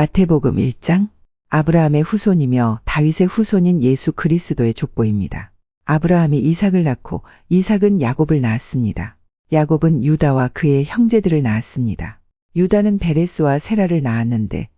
마태복음 1장 아브라함의 후손이며 다윗의 후손인 예수 그리스도의 족보입니다. 아브라함이 이삭을 낳고 이삭은 야곱을 낳았습니다. 야곱은 유다와 그의 형제들을 낳았습니다. 유다는 베레스와 세라를 낳았는데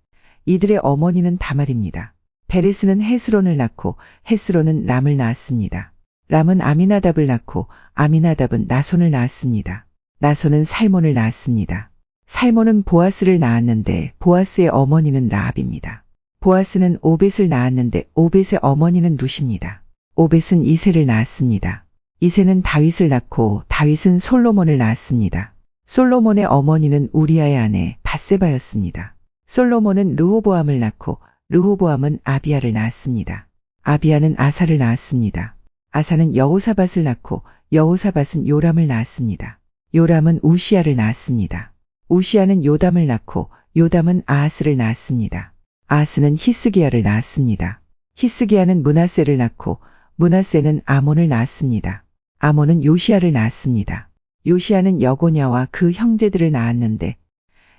이들의 어머니는 다말입니다. 베레스는 헤스론을 낳고 헤스론은 람을 낳았습니다. 람은 아미나답을 낳고 아미나답은 나손을 낳았습니다. 나손은 살몬을 낳았습니다. 살몬은 보아스를 낳았는데 보아스의 어머니는 라합입니다. 보아스는 오벳을 낳았는데 오벳의 어머니는 룻입니다. 오벳은 이세를 낳았습니다. 이세는 다윗을 낳고 다윗은 솔로몬을 낳았습니다. 솔로몬의 어머니는 우리아의 아내 바세바였습니다. 솔로몬은 르호보암을 낳고 르호보암은 아비아를 낳았습니다. 아비아는 아사를 낳았습니다. 아사는 여호사밧을 낳고 여호사밧은 요람을 낳았습니다. 요람은 우시아를 낳았습니다. 우시아는 요담을 낳고 요담은 아하스를 낳았습니다. 아하스는 히스기야를 낳았습니다. 히스기야는 문하세를 낳고 문하세는 아몬을 낳았습니다. 아몬은 요시아를 낳았습니다. 요시아는 여고냐와 그 형제들을 낳았는데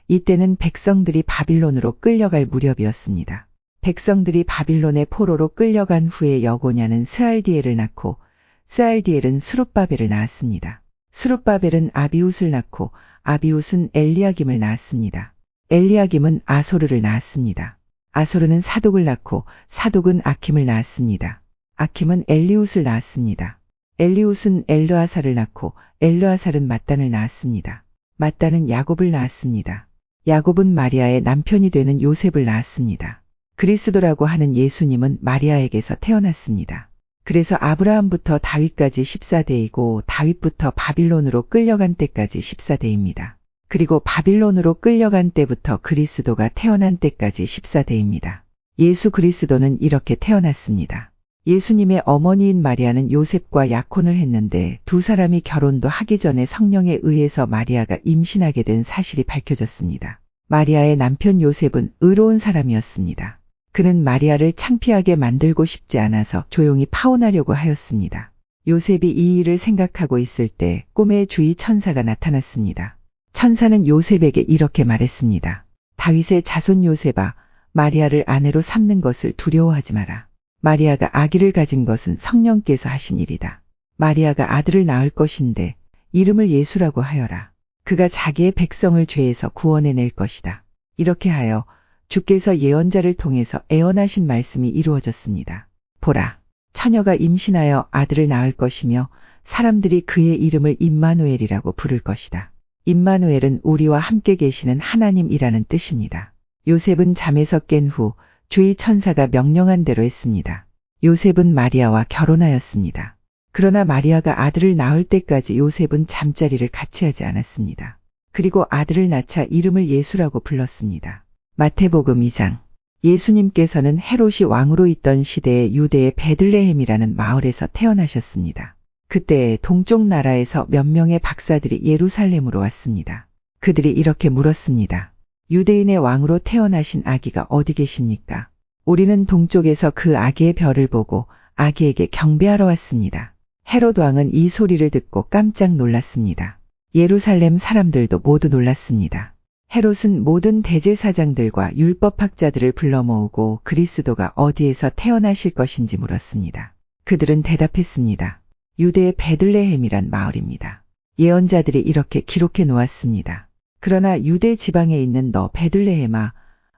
이때는 백성들이 바빌론으로 끌려갈 무렵이었습니다. 백성들이 바빌론의 포로로 끌려간 후에 여고냐는 스알디엘을 낳고 스알디엘은 스룹바벨을 낳았습니다. 스룹바벨은 아비웃을 낳고 아비웃은 엘리야김을 낳았습니다. 엘리야김은 아소르를 낳았습니다. 아소르는 사독을 낳고 사독은 아킴을 낳았습니다. 아킴은 엘리웃을 낳았습니다. 엘리웃은 엘르아사를 낳고 엘르아살은 맞단을 낳았습니다. 맞단은 야곱을 낳았습니다. 야곱은 마리아의 남편이 되는 요셉을 낳았습니다. 그리스도라고 하는 예수님은 마리아에게서 태어났습니다. 그래서 아브라함부터 다윗까지 14대이고 다윗부터 바빌론으로 끌려간 때까지 14대입니다. 그리고 바빌론으로 끌려간 때부터 그리스도가 태어난 때까지 14대입니다. 예수 그리스도는 이렇게 태어났습니다. 예수님의 어머니인 마리아는 요셉과 약혼을 했는데 두 사람이 결혼도 하기 전에 성령에 의해서 마리아가 임신하게 된 사실이 밝혀졌습니다. 마리아의 남편 요셉은 의로운 사람이었습니다. 그는 마리아를 창피하게 만들고 싶지 않아서 조용히 파혼하려고 하였습니다. 요셉이 이 일을 생각하고 있을 때 꿈에 주의 천사가 나타났습니다. 천사는 요셉에게 이렇게 말했습니다. 다윗의 자손 요셉아, 마리아를 아내로 삼는 것을 두려워하지 마라. 마리아가 아기를 가진 것은 성령께서 하신 일이다. 마리아가 아들을 낳을 것인데 이름을 예수라고 하여라. 그가 자기의 백성을 죄에서 구원해낼 것이다. 이렇게 하여 주께서 예언자를 통해서 애언하신 말씀이 이루어졌습니다. 보라, 처녀가 임신하여 아들을 낳을 것이며 사람들이 그의 이름을 임마누엘이라고 부를 것이다. 임마누엘은 우리와 함께 계시는 하나님이라는 뜻입니다. 요셉은 잠에서 깬 후 주의 천사가 명령한 대로 했습니다. 요셉은 마리아와 결혼하였습니다. 그러나 마리아가 아들을 낳을 때까지 요셉은 잠자리를 같이 하지 않았습니다. 그리고 아들을 낳자 이름을 예수라고 불렀습니다. 마태복음 2장 예수님께서는 헤롯이 왕으로 있던 시대에 유대의 베들레헴이라는 마을에서 태어나셨습니다. 그때 동쪽 나라에서 몇 명의 박사들이 예루살렘으로 왔습니다. 그들이 이렇게 물었습니다. 유대인의 왕으로 태어나신 아기가 어디 계십니까? 우리는 동쪽에서 그 아기의 별을 보고 아기에게 경배하러 왔습니다. 헤롯 왕은 이 소리를 듣고 깜짝 놀랐습니다. 예루살렘 사람들도 모두 놀랐습니다. 헤롯은 모든 대제사장들과 율법학자들을 불러 모으고 그리스도가 어디에서 태어나실 것인지 물었습니다. 그들은 대답했습니다. 유대의 베들레헴이란 마을입니다. 예언자들이 이렇게 기록해 놓았습니다. 그러나 유대 지방에 있는 너 베들레헴아,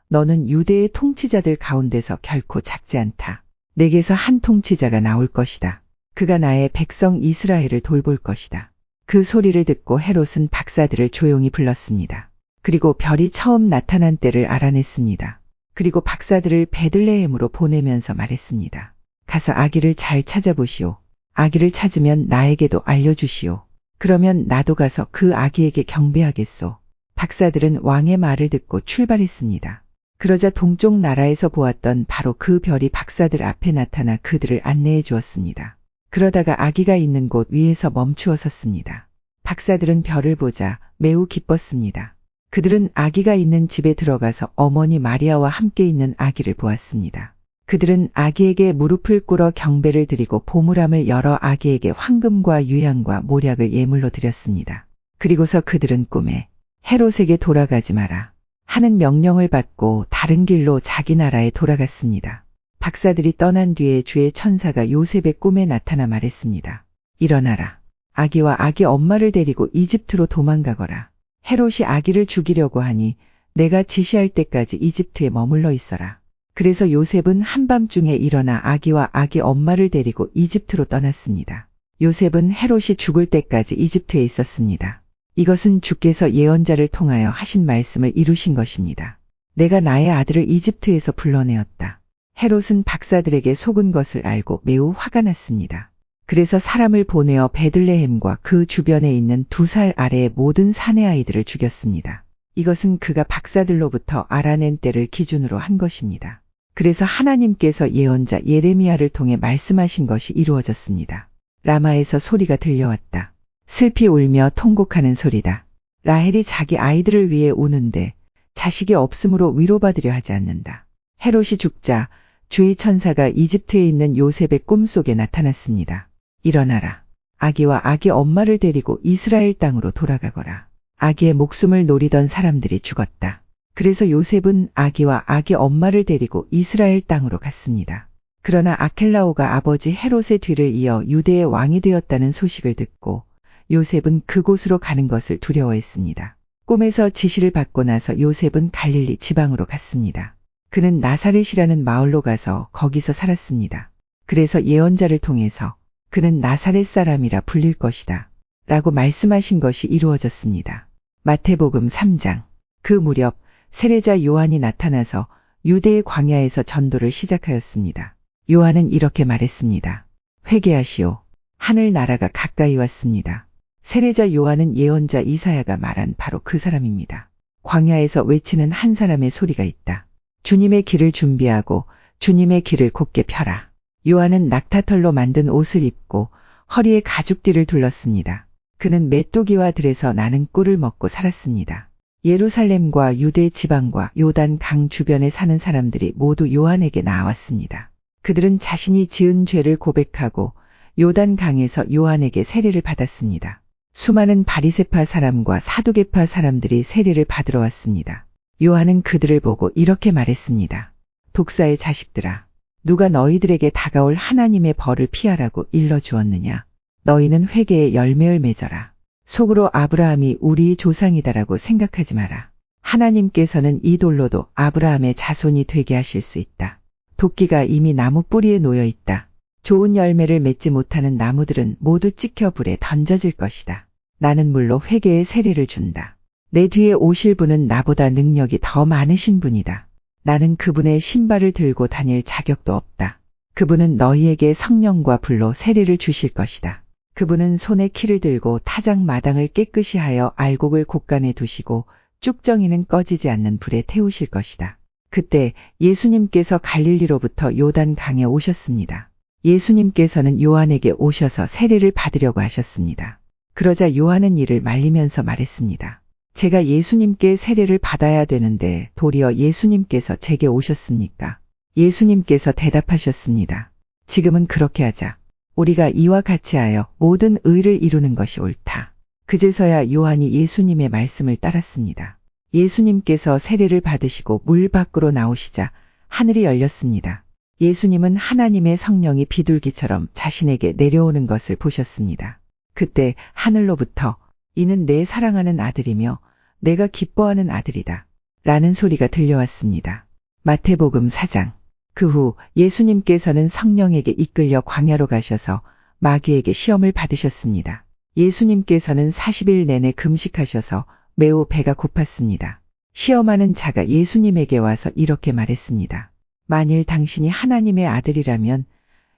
너는 유대의 통치자들 가운데서 결코 작지 않다. 내게서 한 통치자가 나올 것이다. 그가 나의 백성 이스라엘을 돌볼 것이다. 그 소리를 듣고 헤롯은 박사들을 조용히 불렀습니다. 그리고 별이 처음 나타난 때를 알아냈습니다. 그리고 박사들을 베들레헴으로 보내면서 말했습니다. 가서 아기를 잘 찾아보시오. 아기를 찾으면 나에게도 알려주시오. 그러면 나도 가서 그 아기에게 경배하겠소. 박사들은 왕의 말을 듣고 출발했습니다. 그러자 동쪽 나라에서 보았던 바로 그 별이 박사들 앞에 나타나 그들을 안내해 주었습니다. 그러다가 아기가 있는 곳 위에서 멈추어 섰습니다. 박사들은 별을 보자 매우 기뻤습니다. 그들은 아기가 있는 집에 들어가서 어머니 마리아와 함께 있는 아기를 보았습니다. 그들은 아기에게 무릎을 꿇어 경배를 드리고 보물함을 열어 아기에게 황금과 유향과 모략을 예물로 드렸습니다. 그리고서 그들은 꿈에 헤롯에게 돌아가지 마라. 하는 명령을 받고 다른 길로 자기 나라에 돌아갔습니다. 박사들이 떠난 뒤에 주의 천사가 요셉의 꿈에 나타나 말했습니다. 일어나라. 아기와 아기 엄마를 데리고 이집트로 도망가거라. 헤롯이 아기를 죽이려고 하니 내가 지시할 때까지 이집트에 머물러 있어라. 그래서 요셉은 한밤중에 일어나 아기와 아기 엄마를 데리고 이집트로 떠났습니다. 요셉은 헤롯이 죽을 때까지 이집트에 있었습니다. 이것은 주께서 예언자를 통하여 하신 말씀을 이루신 것입니다. 내가 나의 아들을 이집트에서 불러내었다. 헤롯은 박사들에게 속은 것을 알고 매우 화가 났습니다. 그래서 사람을 보내어 베들레헴과 그 주변에 있는 두 살 아래의 모든 사내 아이들을 죽였습니다. 이것은 그가 박사들로부터 알아낸 때를 기준으로 한 것입니다. 그래서 하나님께서 예언자 예레미야를 통해 말씀하신 것이 이루어졌습니다. 라마에서 소리가 들려왔다. 슬피 울며 통곡하는 소리다. 라헬이 자기 아이들을 위해 우는데 자식이 없으므로 위로받으려 하지 않는다. 헤롯이 죽자 주의 천사가 이집트에 있는 요셉의 꿈속에 나타났습니다. 일어나라. 아기와 아기 엄마를 데리고 이스라엘 땅으로 돌아가거라. 아기의 목숨을 노리던 사람들이 죽었다. 그래서 요셉은 아기와 아기 엄마를 데리고 이스라엘 땅으로 갔습니다. 그러나 아켈라오가 아버지 헤롯의 뒤를 이어 유대의 왕이 되었다는 소식을 듣고 요셉은 그곳으로 가는 것을 두려워했습니다. 꿈에서 지시를 받고 나서 요셉은 갈릴리 지방으로 갔습니다. 그는 나사렛이라는 마을로 가서 거기서 살았습니다. 그래서 예언자를 통해서 그는 나사렛 사람이라 불릴 것이다. 라고 말씀하신 것이 이루어졌습니다. 마태복음 3장. 그 무렵 세례자 요한이 나타나서 유대의 광야에서 전도를 시작하였습니다. 요한은 이렇게 말했습니다. 회개하시오. 하늘 나라가 가까이 왔습니다. 세례자 요한은 예언자 이사야가 말한 바로 그 사람입니다. 광야에서 외치는 한 사람의 소리가 있다. 주님의 길을 준비하고 주님의 길을 곧게 펴라. 요한은 낙타털로 만든 옷을 입고 허리에 가죽띠를 둘렀습니다. 그는 메뚜기와 들에서 나는 꿀을 먹고 살았습니다. 예루살렘과 유대 지방과 요단 강 주변에 사는 사람들이 모두 요한에게 나왔습니다. 그들은 자신이 지은 죄를 고백하고 요단 강에서 요한에게 세례를 받았습니다. 수많은 바리세파 사람과 사두개파 사람들이 세례를 받으러 왔습니다. 요한은 그들을 보고 이렇게 말했습니다. 독사의 자식들아, 누가 너희들에게 다가올 하나님의 벌을 피하라고 일러주었느냐? 너희는 회개의 열매를 맺어라. 속으로 아브라함이 우리 조상이다라고 생각하지 마라. 하나님께서는 이 돌로도 아브라함의 자손이 되게 하실 수 있다. 도끼가 이미 나무 뿌리에 놓여 있다. 좋은 열매를 맺지 못하는 나무들은 모두 찍혀 불에 던져질 것이다. 나는 물로 회개의 세례를 준다. 내 뒤에 오실 분은 나보다 능력이 더 많으신 분이다. 나는 그분의 신발을 들고 다닐 자격도 없다. 그분은 너희에게 성령과 불로 세례를 주실 것이다. 그분은 손에 키를 들고 타작 마당을 깨끗이 하여 알곡을 곳간에 두시고 쭉정이는 꺼지지 않는 불에 태우실 것이다. 그때 예수님께서 갈릴리로부터 요단 강에 오셨습니다. 예수님께서는 요한에게 오셔서 세례를 받으려고 하셨습니다. 그러자 요한은 이를 말리면서 말했습니다. 제가 예수님께 세례를 받아야 되는데 도리어 예수님께서 제게 오셨습니까? 예수님께서 대답하셨습니다. 지금은 그렇게 하자. 우리가 이와 같이 하여 모든 의를 이루는 것이 옳다. 그제서야 요한이 예수님의 말씀을 따랐습니다. 예수님께서 세례를 받으시고 물 밖으로 나오시자 하늘이 열렸습니다. 예수님은 하나님의 성령이 비둘기처럼 자신에게 내려오는 것을 보셨습니다. 그때 하늘로부터 이는 내 사랑하는 아들이며 내가 기뻐하는 아들이다. 라는 소리가 들려왔습니다. 마태복음 4장. 그 후 예수님께서는 성령에게 이끌려 광야로 가셔서 마귀에게 시험을 받으셨습니다. 예수님께서는 40일 내내 금식하셔서 매우 배가 고팠습니다. 시험하는 자가 예수님에게 와서 이렇게 말했습니다. 만일 당신이 하나님의 아들이라면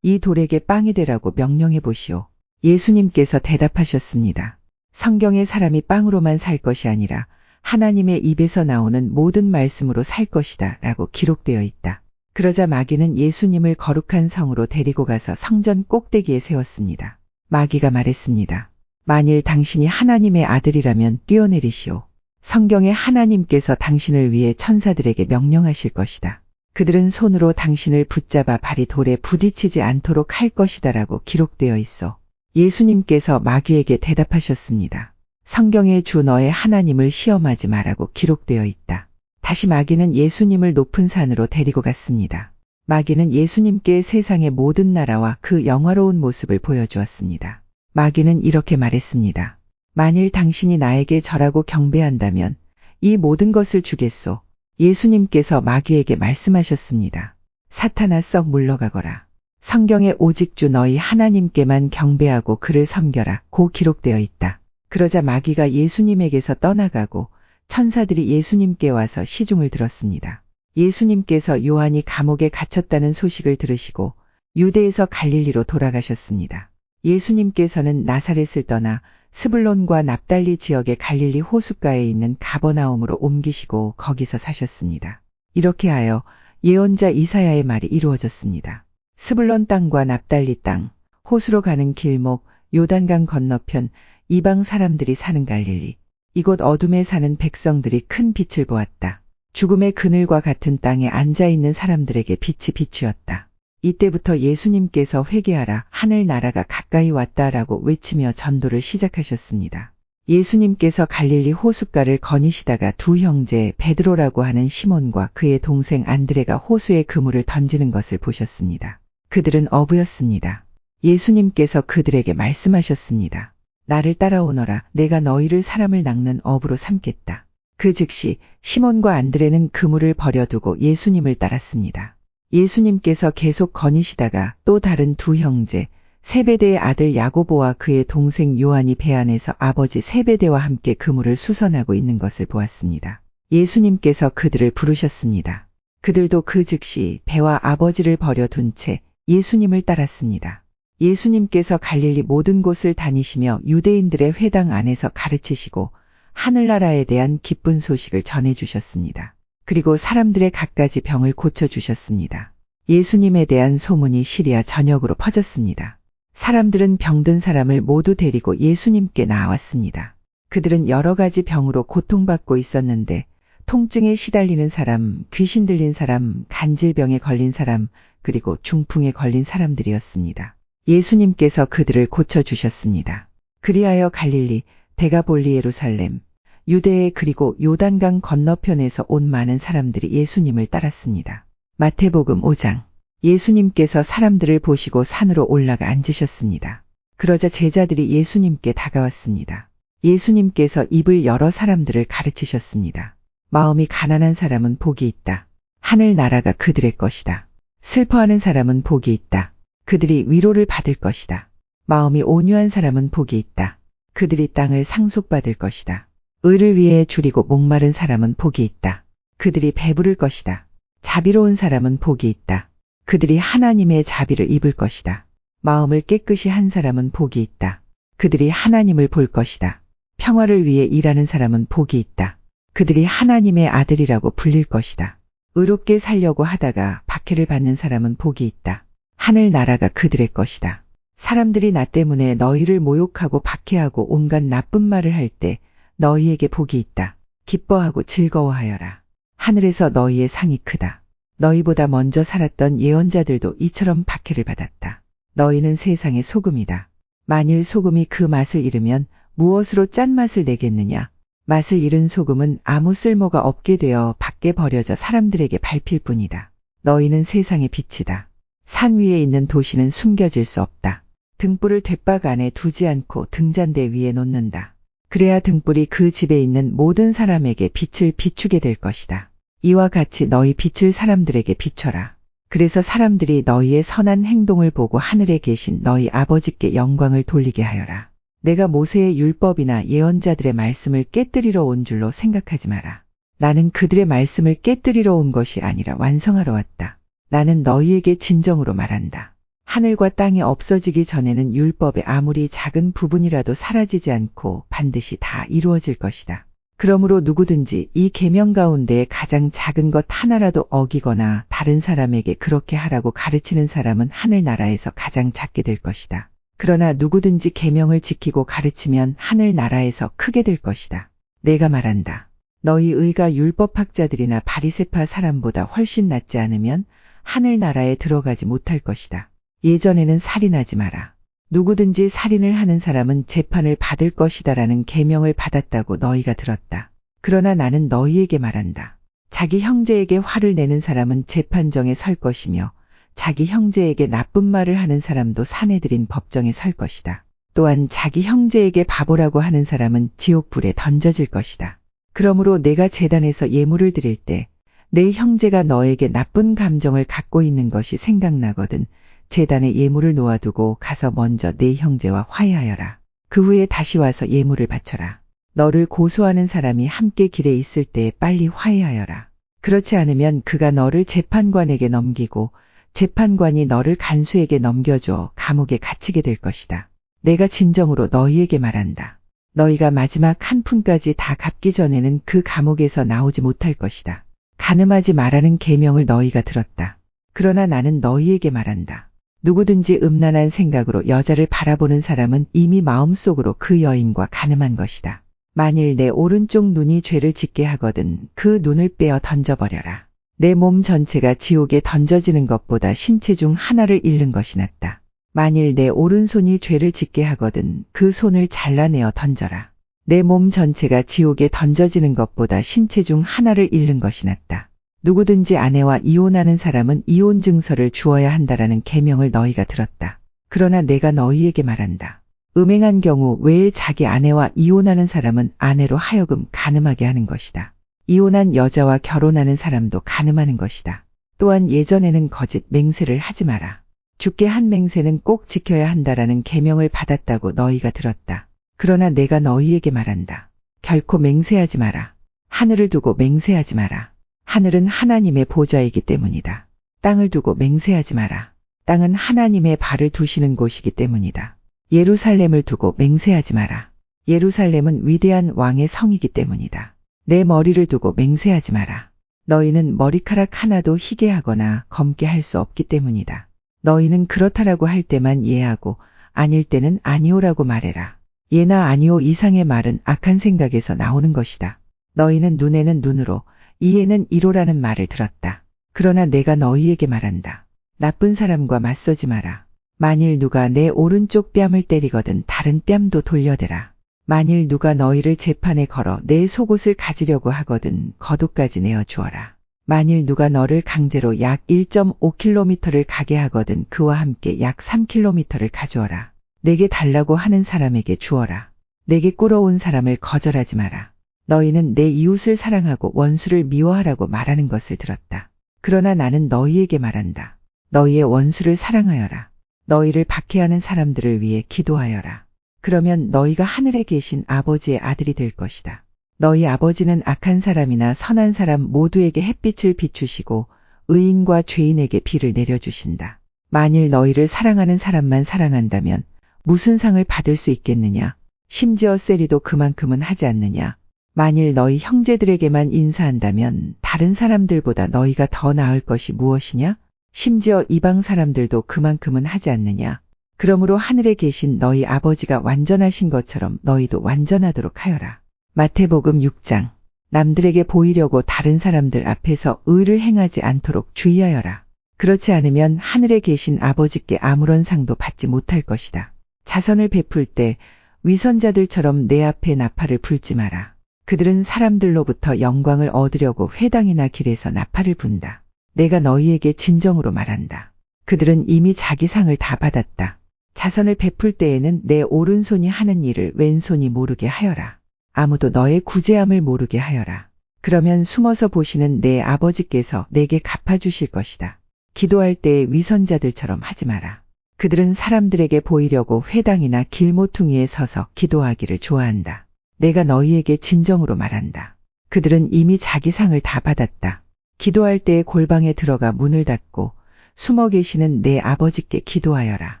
이 돌에게 빵이 되라고 명령해 보시오. 예수님께서 대답하셨습니다. 성경의 사람이 빵으로만 살 것이 아니라 하나님의 입에서 나오는 모든 말씀으로 살 것이다 라고 기록되어 있다. 그러자 마귀는 예수님을 거룩한 성으로 데리고 가서 성전 꼭대기에 세웠습니다. 마귀가 말했습니다. 만일 당신이 하나님의 아들이라면 뛰어내리시오. 성경에 하나님께서 당신을 위해 천사들에게 명령하실 것이다. 그들은 손으로 당신을 붙잡아 발이 돌에 부딪히지 않도록 할 것이다 라고 기록되어 있어. 예수님께서 마귀에게 대답하셨습니다. 성경에 주 너의 하나님을 시험하지 말라고 기록되어 있다. 다시 마귀는 예수님을 높은 산으로 데리고 갔습니다. 마귀는 예수님께 세상의 모든 나라와 그 영화로운 모습을 보여주었습니다. 마귀는 이렇게 말했습니다. 만일 당신이 나에게 절하고 경배한다면 이 모든 것을 주겠소. 예수님께서 마귀에게 말씀하셨습니다. 사탄아 썩 물러가거라. 성경에 오직 주 너희 하나님께만 경배하고 그를 섬겨라. 고 기록되어 있다. 그러자 마귀가 예수님에게서 떠나가고 천사들이 예수님께 와서 시중을 들었습니다. 예수님께서 요한이 감옥에 갇혔다는 소식을 들으시고 유대에서 갈릴리로 돌아가셨습니다. 예수님께서는 나사렛을 떠나 스불론과 납달리 지역의 갈릴리 호숫가에 있는 가버나움으로 옮기시고 거기서 사셨습니다. 이렇게 하여 예언자 이사야의 말이 이루어졌습니다. 스불론 땅과 납달리 땅, 호수로 가는 길목, 요단강 건너편, 이방 사람들이 사는 갈릴리. 이곳 어둠에 사는 백성들이 큰 빛을 보았다. 죽음의 그늘과 같은 땅에 앉아 있는 사람들에게 빛이 비추었다. 이때부터 예수님께서 회개하라 하늘 나라가 가까이 왔다라고 외치며 전도를 시작하셨습니다. 예수님께서 갈릴리 호숫가를 거니시다가 두 형제 베드로라고 하는 시몬과 그의 동생 안드레가 호수에 그물을 던지는 것을 보셨습니다. 그들은 어부였습니다. 예수님께서 그들에게 말씀하셨습니다. 나를 따라오너라 내가 너희를 사람을 낚는 어부로 삼겠다. 그 즉시 시몬과 안드레는 그물을 버려두고 예수님을 따랐습니다. 예수님께서 계속 거니시다가 또 다른 두 형제 세베대의 아들 야고보와 그의 동생 요한이 배 안에서 아버지 세베대와 함께 그물을 수선하고 있는 것을 보았습니다. 예수님께서 그들을 부르셨습니다. 그들도 그 즉시 배와 아버지를 버려둔 채 예수님을 따랐습니다. 예수님께서 갈릴리 모든 곳을 다니시며 유대인들의 회당 안에서 가르치시고 하늘나라에 대한 기쁜 소식을 전해주셨습니다. 그리고 사람들의 갖가지 병을 고쳐주셨습니다. 예수님에 대한 소문이 시리아 전역으로 퍼졌습니다. 사람들은 병든 사람을 모두 데리고 예수님께 나왔습니다. 그들은 여러 가지 병으로 고통받고 있었는데 통증에 시달리는 사람, 귀신 들린 사람, 간질병에 걸린 사람, 그리고 중풍에 걸린 사람들이었습니다. 예수님께서 그들을 고쳐주셨습니다. 그리하여 갈릴리, 데가볼리 예루살렘, 유대에 그리고 요단강 건너편에서 온 많은 사람들이 예수님을 따랐습니다. 마태복음 5장 예수님께서 사람들을 보시고 산으로 올라가 앉으셨습니다. 그러자 제자들이 예수님께 다가왔습니다. 예수님께서 입을 여러 사람들을 가르치셨습니다. 마음이 가난한 사람은 복이 있다. 하늘 나라가 그들의 것이다. 슬퍼하는 사람은 복이 있다. 그들이 위로를 받을 것이다. 마음이 온유한 사람은 복이 있다. 그들이 땅을 상속받을 것이다. 의를 위해 줄이고 목마른 사람은 복이 있다. 그들이 배부를 것이다. 자비로운 사람은 복이 있다. 그들이 하나님의 자비를 입을 것이다. 마음을 깨끗이 한 사람은 복이 있다. 그들이 하나님을 볼 것이다. 평화를 위해 일하는 사람은 복이 있다. 그들이 하나님의 아들이라고 불릴 것이다. 의롭게 살려고 하다가 박해를 받는 사람은 복이 있다. 하늘 나라가 그들의 것이다. 사람들이 나 때문에 너희를 모욕하고 박해하고 온갖 나쁜 말을 할 때 너희에게 복이 있다. 기뻐하고 즐거워하여라. 하늘에서 너희의 상이 크다. 너희보다 먼저 살았던 예언자들도 이처럼 박해를 받았다. 너희는 세상의 소금이다. 만일 소금이 그 맛을 잃으면 무엇으로 짠맛을 내겠느냐? 맛을 잃은 소금은 아무 쓸모가 없게 되어 밖에 버려져 사람들에게 밟힐 뿐이다. 너희는 세상의 빛이다. 산 위에 있는 도시는 숨겨질 수 없다. 등불을 돛박 안에 두지 않고 등잔대 위에 놓는다. 그래야 등불이 그 집에 있는 모든 사람에게 빛을 비추게 될 것이다. 이와 같이 너희 빛을 사람들에게 비춰라. 그래서 사람들이 너희의 선한 행동을 보고 하늘에 계신 너희 아버지께 영광을 돌리게 하여라. 내가 모세의 율법이나 예언자들의 말씀을 깨뜨리러 온 줄로 생각하지 마라. 나는 그들의 말씀을 깨뜨리러 온 것이 아니라 완성하러 왔다. 나는 너희에게 진정으로 말한다. 하늘과 땅이 없어지기 전에는 율법의 아무리 작은 부분이라도 사라지지 않고 반드시 다 이루어질 것이다. 그러므로 누구든지 이 계명 가운데 가장 작은 것 하나라도 어기거나 다른 사람에게 그렇게 하라고 가르치는 사람은 하늘나라에서 가장 작게 될 것이다. 그러나 누구든지 계명을 지키고 가르치면 하늘 나라에서 크게 될 것이다. 내가 말한다. 너희 의가 율법학자들이나 바리세파 사람보다 훨씬 낫지 않으면 하늘 나라에 들어가지 못할 것이다. 예전에는 살인하지 마라. 누구든지 살인을 하는 사람은 재판을 받을 것이다라는 계명을 받았다고 너희가 들었다. 그러나 나는 너희에게 말한다. 자기 형제에게 화를 내는 사람은 재판정에 설 것이며 자기 형제에게 나쁜 말을 하는 사람도 사내들인 법정에 설 것이다. 또한 자기 형제에게 바보라고 하는 사람은 지옥불에 던져질 것이다. 그러므로 내가 재단에서 예물을 드릴 때 내 형제가 너에게 나쁜 감정을 갖고 있는 것이 생각나거든 재단에 예물을 놓아두고 가서 먼저 내 형제와 화해하여라. 그 후에 다시 와서 예물을 바쳐라. 너를 고소하는 사람이 함께 길에 있을 때 빨리 화해하여라. 그렇지 않으면 그가 너를 재판관에게 넘기고 재판관이 너를 간수에게 넘겨줘 감옥에 갇히게 될 것이다. 내가 진정으로 너희에게 말한다. 너희가 마지막 한 푼까지 다 갚기 전에는 그 감옥에서 나오지 못할 것이다. 가늠하지 말라는 계명을 너희가 들었다. 그러나 나는 너희에게 말한다. 누구든지 음란한 생각으로 여자를 바라보는 사람은 이미 마음속으로 그 여인과 가늠한 것이다. 만일 내 오른쪽 눈이 죄를 짓게 하거든 그 눈을 빼어 던져버려라. 내 몸 전체가 지옥에 던져지는 것보다 신체 중 하나를 잃는 것이 낫다. 만일 내 오른손이 죄를 짓게 하거든 그 손을 잘라내어 던져라. 내 몸 전체가 지옥에 던져지는 것보다 신체 중 하나를 잃는 것이 낫다. 누구든지 아내와 이혼하는 사람은 이혼 증서를 주어야 한다라는 계명을 너희가 들었다. 그러나 내가 너희에게 말한다. 음행한 경우 외에 자기 아내와 이혼하는 사람은 아내로 하여금 가늠하게 하는 것이다. 이혼한 여자와 결혼하는 사람도 가늠하는 것이다. 또한 예전에는 거짓 맹세를 하지 마라. 죽게 한 맹세는 꼭 지켜야 한다라는 계명을 받았다고 너희가 들었다. 그러나 내가 너희에게 말한다. 결코 맹세하지 마라. 하늘을 두고 맹세하지 마라. 하늘은 하나님의 보좌이기 때문이다. 땅을 두고 맹세하지 마라. 땅은 하나님의 발을 두시는 곳이기 때문이다. 예루살렘을 두고 맹세하지 마라. 예루살렘은 위대한 왕의 성이기 때문이다. 내 머리를 두고 맹세하지 마라. 너희는 머리카락 하나도 희게 하거나 검게 할 수 없기 때문이다. 너희는 그렇다라고 할 때만 예하고 아닐 때는 아니오라고 말해라. 예나 아니오 이상의 말은 악한 생각에서 나오는 것이다. 너희는 눈에는 눈으로 이에는 이로라는 말을 들었다. 그러나 내가 너희에게 말한다. 나쁜 사람과 맞서지 마라. 만일 누가 내 오른쪽 뺨을 때리거든 다른 뺨도 돌려대라. 만일 누가 너희를 재판에 걸어 내 속옷을 가지려고 하거든 거두까지 내어 주어라. 만일 누가 너를 강제로 약 1.5km를 가게 하거든 그와 함께 약 3km를 가주어라. 내게 달라고 하는 사람에게 주어라. 내게 꾸러온 사람을 거절하지 마라. 너희는 내 이웃을 사랑하고 원수를 미워하라고 말하는 것을 들었다. 그러나 나는 너희에게 말한다. 너희의 원수를 사랑하여라. 너희를 박해하는 사람들을 위해 기도하여라. 그러면 너희가 하늘에 계신 아버지의 아들이 될 것이다. 너희 아버지는 악한 사람이나 선한 사람 모두에게 햇빛을 비추시고 의인과 죄인에게 비를 내려주신다. 만일 너희를 사랑하는 사람만 사랑한다면 무슨 상을 받을 수 있겠느냐? 심지어 세리도 그만큼은 하지 않느냐? 만일 너희 형제들에게만 인사한다면 다른 사람들보다 너희가 더 나을 것이 무엇이냐? 심지어 이방 사람들도 그만큼은 하지 않느냐? 그러므로 하늘에 계신 너희 아버지가 완전하신 것처럼 너희도 완전하도록 하여라. 마태복음 6장 남들에게 보이려고 다른 사람들 앞에서 의를 행하지 않도록 주의하여라. 그렇지 않으면 하늘에 계신 아버지께 아무런 상도 받지 못할 것이다. 자선을 베풀 때 위선자들처럼 내 앞에 나팔을 불지 마라. 그들은 사람들로부터 영광을 얻으려고 회당이나 길에서 나팔을 분다. 내가 너희에게 진정으로 말한다. 그들은 이미 자기 상을 다 받았다. 자선을 베풀 때에는 내 오른손이 하는 일을 왼손이 모르게 하여라. 아무도 너의 구제함을 모르게 하여라. 그러면 숨어서 보시는 내 아버지께서 내게 갚아주실 것이다. 기도할 때 위선자들처럼 하지 마라. 그들은 사람들에게 보이려고 회당이나 길모퉁이에 서서 기도하기를 좋아한다. 내가 너희에게 진정으로 말한다. 그들은 이미 자기 상을 다 받았다. 기도할 때에 골방에 들어가 문을 닫고 숨어 계시는 내 아버지께 기도하여라.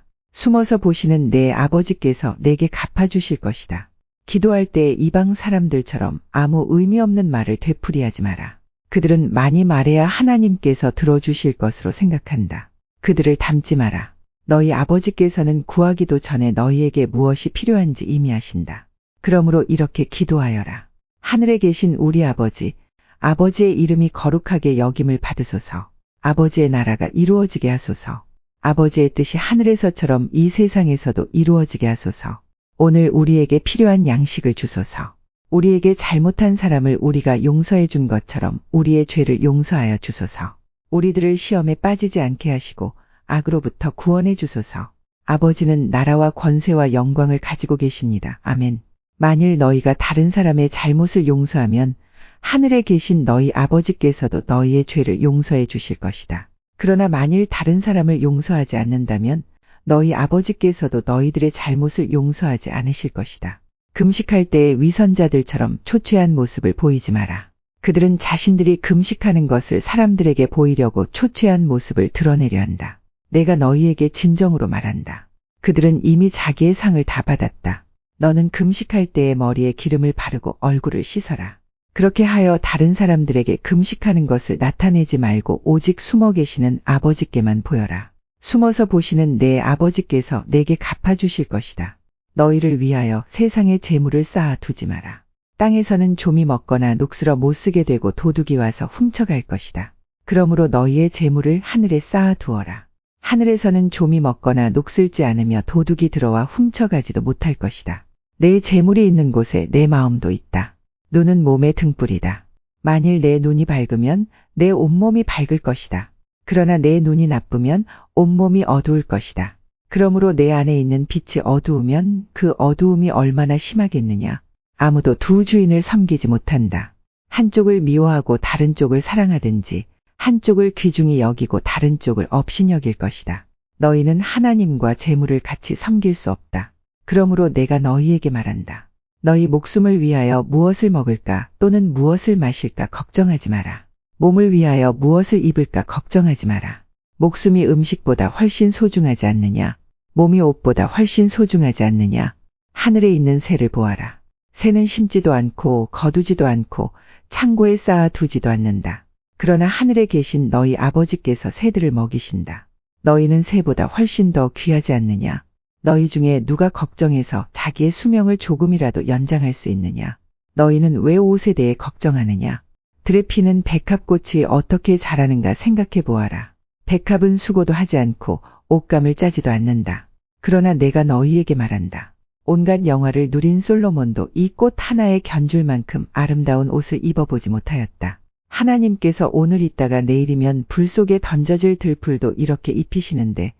숨어서 보시는 내 아버지께서 내게 갚아주실 것이다. 기도할 때 이방 사람들처럼 아무 의미 없는 말을 되풀이하지 마라. 그들은 많이 말해야 하나님께서 들어주실 것으로 생각한다. 그들을 담지 마라. 너희 아버지께서는 구하기도 전에 너희에게 무엇이 필요한지 이미 아신다. 그러므로 이렇게 기도하여라. 하늘에 계신 우리 아버지, 아버지의 이름이 거룩하게 여김을 받으소서. 아버지의 나라가 이루어지게 하소서. 아버지의 뜻이 하늘에서처럼 이 세상에서도 이루어지게 하소서. 오늘 우리에게 필요한 양식을 주소서. 우리에게 잘못한 사람을 우리가 용서해 준 것처럼 우리의 죄를 용서하여 주소서. 우리들을 시험에 빠지지 않게 하시고 악으로부터 구원해 주소서. 아버지는 나라와 권세와 영광을 가지고 계십니다. 아멘. 만일 너희가 다른 사람의 잘못을 용서하면 하늘에 계신 너희 아버지께서도 너희의 죄를 용서해 주실 것이다. 그러나 만일 다른 사람을 용서하지 않는다면 너희 아버지께서도 너희들의 잘못을 용서하지 않으실 것이다. 금식할 때의 위선자들처럼 초췌한 모습을 보이지 마라. 그들은 자신들이 금식하는 것을 사람들에게 보이려고 초췌한 모습을 드러내려 한다. 내가 너희에게 진정으로 말한다. 그들은 이미 자기의 상을 다 받았다. 너는 금식할 때에 머리에 기름을 바르고 얼굴을 씻어라. 그렇게 하여 다른 사람들에게 금식하는 것을 나타내지 말고 오직 숨어 계시는 아버지께만 보여라. 숨어서 보시는 내 아버지께서 내게 갚아주실 것이다. 너희를 위하여 세상에 재물을 쌓아 두지 마라. 땅에서는 좀이 먹거나 녹슬어 못 쓰게 되고 도둑이 와서 훔쳐갈 것이다. 그러므로 너희의 재물을 하늘에 쌓아 두어라. 하늘에서는 좀이 먹거나 녹슬지 않으며 도둑이 들어와 훔쳐가지도 못할 것이다. 내 재물이 있는 곳에 내 마음도 있다. 눈은 몸의 등불이다. 만일 내 눈이 밝으면 내 온몸이 밝을 것이다. 그러나 내 눈이 나쁘면 온몸이 어두울 것이다. 그러므로 내 안에 있는 빛이 어두우면 그 어두움이 얼마나 심하겠느냐. 아무도 두 주인을 섬기지 못한다. 한쪽을 미워하고 다른 쪽을 사랑하든지 한쪽을 귀중히 여기고 다른 쪽을 업신 여길 것이다. 너희는 하나님과 재물을 같이 섬길 수 없다. 그러므로 내가 너희에게 말한다. 너희 목숨을 위하여 무엇을 먹을까 또는 무엇을 마실까 걱정하지 마라. 몸을 위하여 무엇을 입을까 걱정하지 마라. 목숨이 음식보다 훨씬 소중하지 않느냐? 몸이 옷보다 훨씬 소중하지 않느냐? 하늘에 있는 새를 보아라. 새는 심지도 않고 거두지도 않고 창고에 쌓아 두지도 않는다. 그러나 하늘에 계신 너희 아버지께서 새들을 먹이신다. 너희는 새보다 훨씬 더 귀하지 않느냐? 너희 중에 누가 걱정해서 자기의 수명을 조금이라도 연장할 수 있느냐? 너희는 왜 옷에 대해 걱정하느냐? 들에 피는 백합꽃이 어떻게 자라는가 생각해 보아라. 백합은 수고도 하지 않고 옷감을 짜지도 않는다. 그러나 내가 너희에게 말한다. 온갖 영화를 누린 솔로몬도 이 꽃 하나에 견줄 만큼 아름다운 옷을 입어보지 못하였다. 하나님께서 오늘 있다가 내일이면 불 속에 던져질 들풀도 이렇게 입히시는데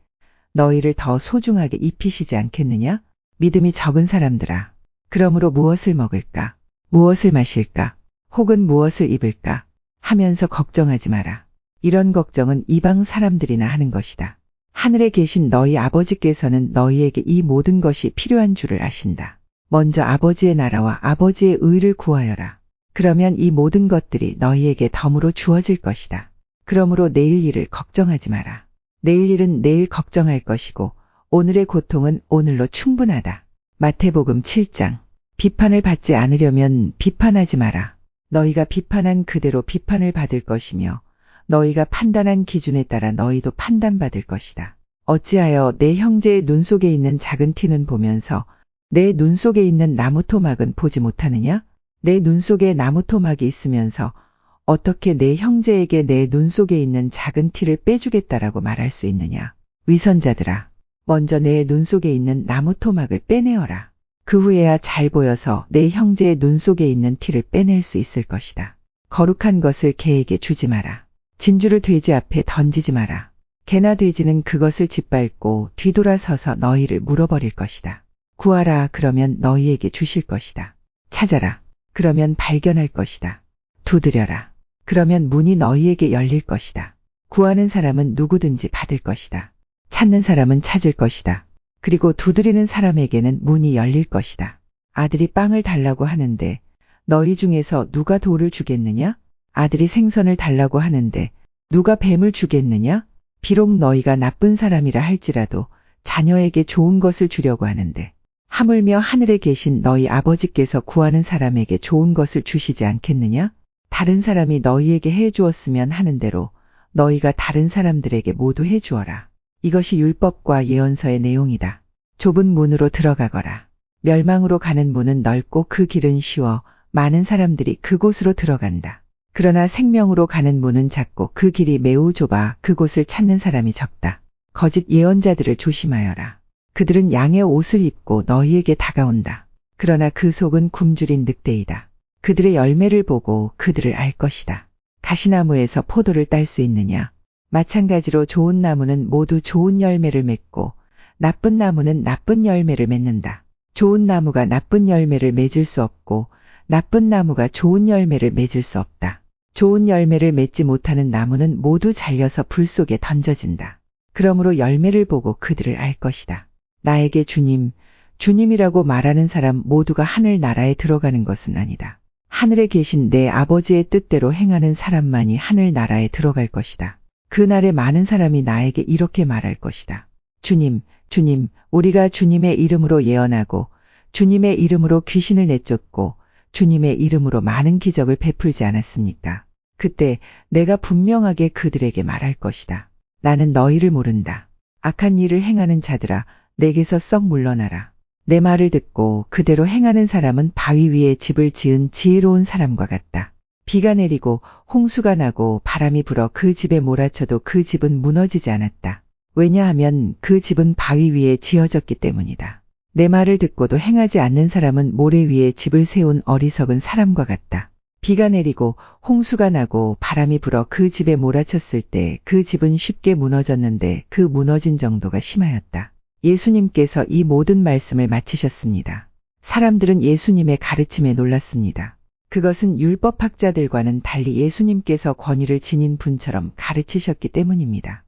너희를 더 소중하게 입히시지 않겠느냐? 믿음이 적은 사람들아. 그러므로 무엇을 먹을까? 무엇을 마실까? 혹은 무엇을 입을까? 하면서 걱정하지 마라. 이런 걱정은 이방 사람들이나 하는 것이다. 하늘에 계신 너희 아버지께서는 너희에게 이 모든 것이 필요한 줄을 아신다. 먼저 아버지의 나라와 아버지의 의를 구하여라. 그러면 이 모든 것들이 너희에게 덤으로 주어질 것이다. 그러므로 내일 일을 걱정하지 마라. 내일 일은 내일 걱정할 것이고 오늘의 고통은 오늘로 충분하다. 마태복음 7장 비판을 받지 않으려면 비판하지 마라. 너희가 비판한 그대로 비판을 받을 것이며 너희가 판단한 기준에 따라 너희도 판단받을 것이다. 어찌하여 내 형제의 눈 속에 있는 작은 티는 보면서 내 눈 속에 있는 나무 토막은 보지 못하느냐? 내 눈 속에 나무 토막이 있으면서 어떻게 내 형제에게 내 눈 속에 있는 작은 티를 빼주겠다라고 말할 수 있느냐? 위선자들아, 먼저 내 눈 속에 있는 나무 토막을 빼내어라. 그 후에야 잘 보여서 내 형제의 눈 속에 있는 티를 빼낼 수 있을 것이다. 거룩한 것을 개에게 주지 마라. 진주를 돼지 앞에 던지지 마라. 개나 돼지는 그것을 짓밟고 뒤돌아서서 너희를 물어버릴 것이다. 구하라 그러면 너희에게 주실 것이다. 찾아라 그러면 발견할 것이다. 두드려라. 그러면 문이 너희에게 열릴 것이다. 구하는 사람은 누구든지 받을 것이다. 찾는 사람은 찾을 것이다. 그리고 두드리는 사람에게는 문이 열릴 것이다. 아들이 빵을 달라고 하는데 너희 중에서 누가 돌을 주겠느냐? 아들이 생선을 달라고 하는데 누가 뱀을 주겠느냐? 비록 너희가 나쁜 사람이라 할지라도 자녀에게 좋은 것을 주려고 하는데 하물며 하늘에 계신 너희 아버지께서 구하는 사람에게 좋은 것을 주시지 않겠느냐? 다른 사람이 너희에게 해 주었으면 하는 대로 너희가 다른 사람들에게 모두 해 주어라. 이것이 율법과 예언서의 내용이다. 좁은 문으로 들어가거라. 멸망으로 가는 문은 넓고 그 길은 쉬워 많은 사람들이 그곳으로 들어간다. 그러나 생명으로 가는 문은 작고 그 길이 매우 좁아 그곳을 찾는 사람이 적다. 거짓 예언자들을 조심하여라. 그들은 양의 옷을 입고 너희에게 다가온다. 그러나 그 속은 굶주린 늑대이다. 그들의 열매를 보고 그들을 알 것이다. 가시나무에서 포도를 딸 수 있느냐? 마찬가지로 좋은 나무는 모두 좋은 열매를 맺고 나쁜 나무는 나쁜 열매를 맺는다. 좋은 나무가 나쁜 열매를 맺을 수 없고 나쁜 나무가 좋은 열매를 맺을 수 없다. 좋은 열매를 맺지 못하는 나무는 모두 잘려서 불 속에 던져진다. 그러므로 열매를 보고 그들을 알 것이다. 나에게 주님, 주님이라고 말하는 사람 모두가 하늘 나라에 들어가는 것은 아니다. 하늘에 계신 내 아버지의 뜻대로 행하는 사람만이 하늘 나라에 들어갈 것이다. 그날에 많은 사람이 나에게 이렇게 말할 것이다. 주님, 주님, 우리가 주님의 이름으로 예언하고 주님의 이름으로 귀신을 내쫓고 주님의 이름으로 많은 기적을 베풀지 않았습니까? 그때 내가 분명하게 그들에게 말할 것이다. 나는 너희를 모른다. 악한 일을 행하는 자들아, 내게서 썩 물러나라. 내 말을 듣고 그대로 행하는 사람은 바위 위에 집을 지은 지혜로운 사람과 같다. 비가 내리고 홍수가 나고 바람이 불어 그 집에 몰아쳐도 그 집은 무너지지 않았다. 왜냐하면 그 집은 바위 위에 지어졌기 때문이다. 내 말을 듣고도 행하지 않는 사람은 모래 위에 집을 세운 어리석은 사람과 같다. 비가 내리고 홍수가 나고 바람이 불어 그 집에 몰아쳤을 때 그 집은 쉽게 무너졌는데 그 무너진 정도가 심하였다. 예수님께서 이 모든 말씀을 마치셨습니다. 사람들은 예수님의 가르침에 놀랐습니다. 그것은 율법학자들과는 달리 예수님께서 권위를 지닌 분처럼 가르치셨기 때문입니다.